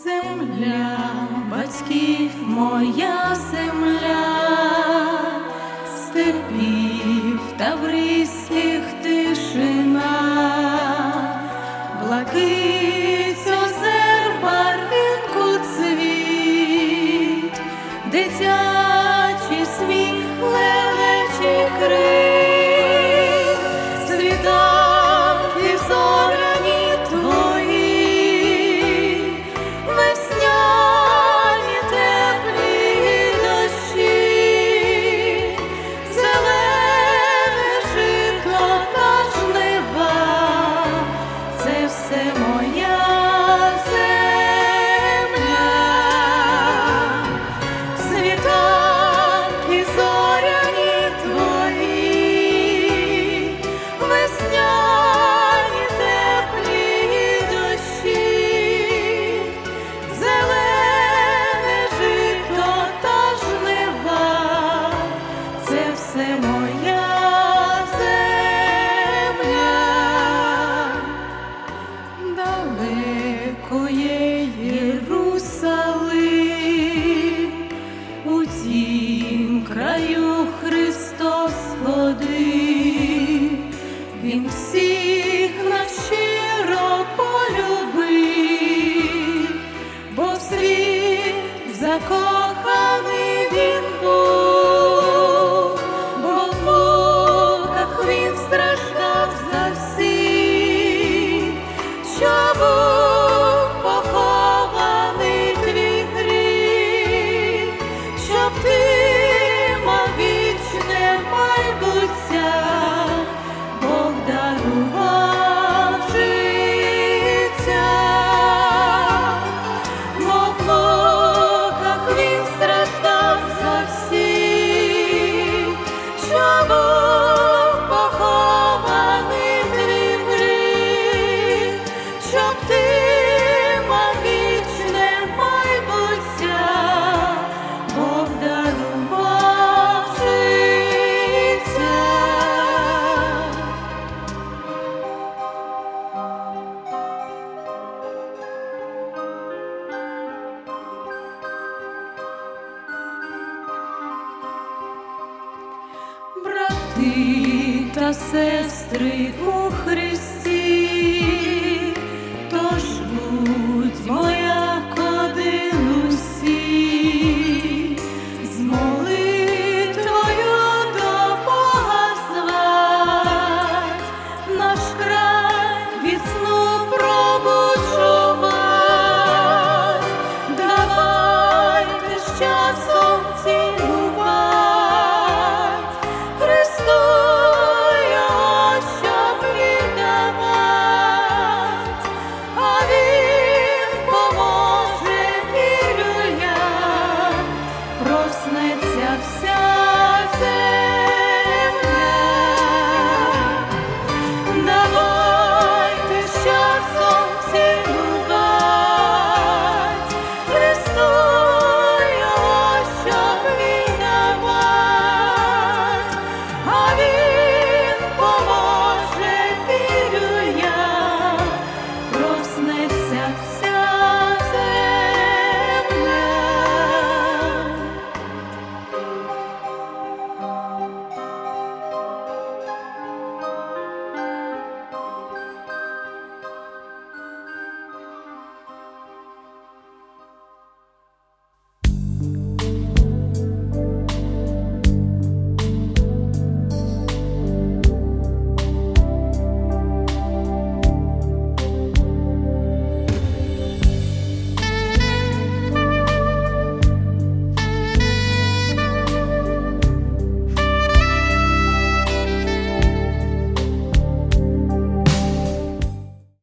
земля, батьків моя земля, степів та врів. Краю Христос води, Він всіх нас щиро полюбив, бо всі закоханий він був. брати та сестри у Христі. вся.